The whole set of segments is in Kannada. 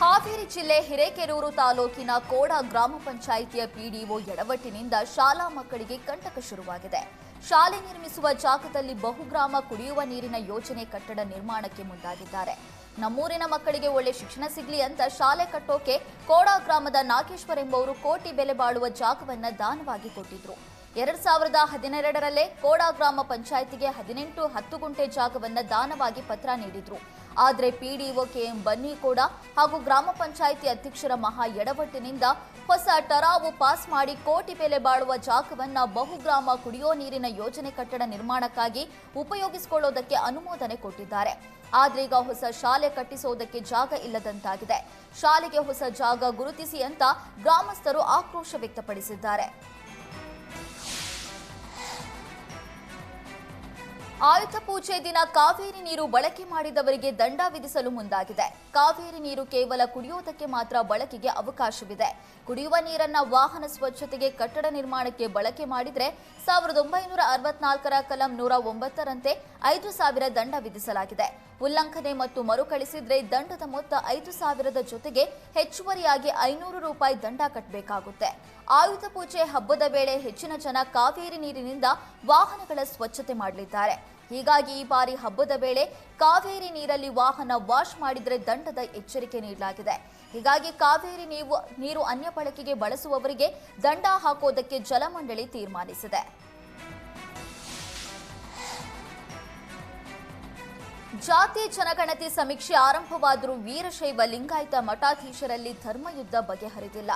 ಹಾವೇರಿ ಜಿಲ್ಲೆ ಹಿರೇಕೆರೂರು ತಾಲೂಕಿನ ಕೋಡ ಗ್ರಾಮ ಪಂಚಾಯಿತಿಯ ಪಿಡಿಒ ಎಡವಟ್ಟಿನಿಂದ ಶಾಲಾ ಮಕ್ಕಳಿಗೆ ಕಂಟಕ ಶುರುವಾಗಿದೆ. ಶಾಲೆ ನಿರ್ಮಿಸುವ ಜಾಗದಲ್ಲಿ ಬಹುಗ್ರಾಮ ಕುಡಿಯುವ ನೀರಿನ ಯೋಜನೆ ಕಟ್ಟಡ ನಿರ್ಮಾಣಕ್ಕೆ ಮುಂದಾಗಿದ್ದಾರೆ. ನಮ್ಮೂರಿನ ಮಕ್ಕಳಿಗೆ ಒಳ್ಳೆ ಶಿಕ್ಷಣ ಸಿಗಲಿ ಅಂತ ಶಾಲೆ ಕಟ್ಟೋಕೆ ಕೋಡ ಗ್ರಾಮದ ನಾಗೇಶ್ವರ್ ಎಂಬವರು ಕೋಟಿ ಬೆಲೆ ಬಾಳುವ ಜಾಗವನ್ನು ದಾನವಾಗಿ ಕೊಟ್ಟಿದ್ರು. ಎರಡ್ ಸಾವಿರದ ಹದಿನೆರಡರಲ್ಲೇ ಕೋಡ ಗ್ರಾಮ ಪಂಚಾಯಿತಿಗೆ ಹದಿನೆಂಟು ಹತ್ತು ಗುಂಟೆ ಜಾಗವನ್ನು ದಾನವಾಗಿ ಪತ್ರ ನೀಡಿದ್ರು. ಆದ್ರೆ ಪಿಡಿಒ ಕೆಎಂ ಬನ್ನಿಕೋಡ ಹಾಗೂ ಗ್ರಾಮ ಪಂಚಾಯಿತಿ ಅಧ್ಯಕ್ಷರ ಮಹಾ ಎಡವಟ್ಟಿನಿಂದ ಹೊಸ ಟರಾವು ಪಾಸ್ ಮಾಡಿ ಕೋಟಿ ಬೆಲೆ ಬಾಳುವ ಜಾಗವನ್ನ ಬಹುಗ್ರಾಮ ಕುಡಿಯೋ ನೀರಿನ ಯೋಜನೆ ಕಟ್ಟಡ ನಿರ್ಮಾಣಕ್ಕಾಗಿ ಉಪಯೋಗಿಸಿಕೊಳ್ಳೋದಕ್ಕೆ ಅನುಮೋದನೆ ಕೊಟ್ಟಿದ್ದಾರೆ. ಆದರೆ ಈಗ ಹೊಸ ಶಾಲೆ ಕಟ್ಟಿಸೋದಕ್ಕೆ ಜಾಗ ಇಲ್ಲದಂತಾಗಿದೆ. ಶಾಲೆಗೆ ಹೊಸ ಜಾಗ ಗುರುತಿಸಿ ಅಂತ ಗ್ರಾಮಸ್ಥರು ಆಕ್ರೋಶ ವ್ಯಕ್ತಪಡಿಸಿದ್ದಾರೆ. ಆಯುಧ ಪೂಜೆ ದಿನ ಕಾವೇರಿ ನೀರು ಬಳಕೆ ಮಾಡಿದವರಿಗೆ ದಂಡ ವಿಧಿಸಲು ಮುಂದಾಗಿದೆ. ಕಾವೇರಿ ನೀರು ಕೇವಲ ಕುಡಿಯೋದಕ್ಕೆ ಮಾತ್ರ ಬಳಕೆಗೆ ಅವಕಾಶವಿದೆ. ಕುಡಿಯುವ ನೀರನ್ನ ವಾಹನ ಸ್ವಚ್ಛತೆಗೆ ಕಟ್ಟಡ ನಿರ್ಮಾಣಕ್ಕೆ ಬಳಕೆ ಮಾಡಿದರೆ ಸಾವಿರದ ಒಂಬೈನೂರ ಅರವತ್ನಾಲ್ಕರ ಕಲಂ ನೂರ ಒಂಬತ್ತರಂತೆ ಐದು ಸಾವಿರ ದಂಡ ವಿಧಿಸಲಾಗಿದೆ. ಉಲ್ಲಂಘನೆ ಮತ್ತು ಮರುಕಳಿಸಿದ್ರೆ ದಂಡದ ಮೊತ್ತ ಐದು ಸಾವಿರದ ಜೊತೆಗೆ ಹೆಚ್ಚುವರಿಯಾಗಿ ಐನೂರು ರೂಪಾಯಿ ದಂಡ ಕಟ್ಟಬೇಕಾಗುತ್ತೆ ಆಯುಧ ಪೂಜೆ ಹಬ್ಬದ ವೇಳೆ ಹೆಚ್ಚಿನ ಜನ ಕಾವೇರಿ ನೀರಿನಿಂದ ವಾಹನಗಳ ಸ್ವಚ್ಛತೆ ಮಾಡಲಿದ್ದಾರೆ. ಹೀಗಾಗಿ ಈ ಬಾರಿ ಹಬ್ಬದ ವೇಳೆ ಕಾವೇರಿ ನೀರಲ್ಲಿ ವಾಹನ ವಾಶ್ ಮಾಡಿದರೆ ದಂಡದ ಎಚ್ಚರಿಕೆ ನೀಡಲಾಗಿದೆ. ಹೀಗಾಗಿ ಕಾವೇರಿ ನೀರು ಅನ್ಯ ಬಳಕೆಗೆ ಬಳಸುವವರಿಗೆ ದಂಡ ಹಾಕೋದಕ್ಕೆ ಜಲಮಂಡಳಿ ತೀರ್ಮಾನಿಸಿದೆ. ಜಾತಿ ಜನಗಣತಿ ಸಮೀಕ್ಷೆ ಆರಂಭವಾದರೂ ವೀರಶೈವ ಲಿಂಗಾಯತ ಮಠಾಧೀಶರಲ್ಲಿ ಧರ್ಮಯುದ್ಧ ಬಗೆಹರಿದಿಲ್ಲ.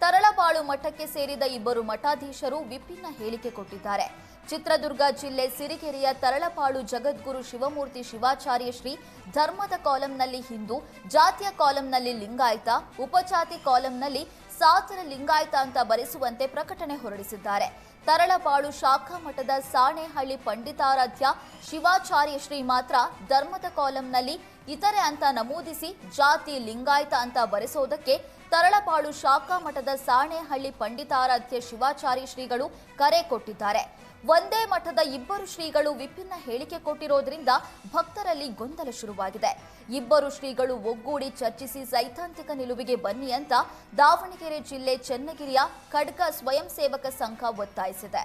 ತರಳಬಾಳು ಮಠಕ್ಕೆ ಸೇರಿದ ಇಬ್ಬರು ಮಠಾಧೀಶರು ವಿಭಿನ್ನ ಹೇಳಿಕೆ ಕೊಟ್ಟಿದ್ದಾರೆ. ಚಿತ್ರದುರ್ಗ ಜಿಲ್ಲೆ ಸಿರಿಗೆರೆಯ ತರಳಪಾಳು ಜಗದ್ಗುರು ಶಿವಮೂರ್ತಿ ಶಿವಾಚಾರ್ಯ ಶ್ರೀ ಧರ್ಮದ ಕಾಲಂನಲ್ಲಿ ಹಿಂದೂ, ಜಾತಿಯ ಕಾಲಂನಲ್ಲಿ ಲಿಂಗಾಯತ, ಉಪಜಾತಿ ಕಾಲಂನಲ್ಲಿ ಸಾತರ ಲಿಂಗಾಯತ ಅಂತ ಬರೆಸುವಂತೆ ಪ್ರಕಟಣೆ ಹೊರಡಿಸಿದ್ದಾರೆ. ತರಳಬಾಳು ಶಾಖಾ ಮಠದ ಸಾಣೆಹಳ್ಳಿ ಪಂಡಿತಾರಾಧ್ಯ ಶಿವಾಚಾರ್ಯ ಶ್ರೀ ಮಾತ್ರ ಧರ್ಮದ ಕಾಲಂನಲ್ಲಿ ಇತರೆ ಅಂತ ನಮೂದಿಸಿ ಜಾತಿ ಲಿಂಗಾಯತ ಅಂತ ಬರೆಸೋದಕ್ಕೆ ತರಳಬಾಳು ಶಾಖಾ ಮಠದ ಸಾಣೇಹಳ್ಳಿ ಪಂಡಿತಾರಾಧ್ಯ ಶಿವಾಚಾರಿ ಶ್ರೀಗಳು ಕರೆ ಕೊಟ್ಟಿದ್ದಾರೆ. ಒಂದೇ ಮಠದ ಇಬ್ಬರು ಶ್ರೀಗಳು ವಿಭಿನ್ನ ಹೇಳಿಕೆ ಕೊಟ್ಟಿರೋದ್ರಿಂದ ಭಕ್ತರಲ್ಲಿ ಗೊಂದಲ ಶುರುವಾಗಿದೆ. ಇಬ್ಬರು ಶ್ರೀಗಳು ಒಗ್ಗೂಡಿ ಚರ್ಚಿಸಿ ಸೈದ್ಧಾಂತಿಕ ನಿಲುವಿಗೆ ಬನ್ನಿ ಅಂತ ದಾವಣಗೆರೆ ಜಿಲ್ಲೆ ಚನ್ನಗಿರಿಯ ಖಡ್ಗ ಸ್ವಯಂ ಸೇವಕ ಸಂಘ ಒತ್ತಾಯಿಸಿದೆ.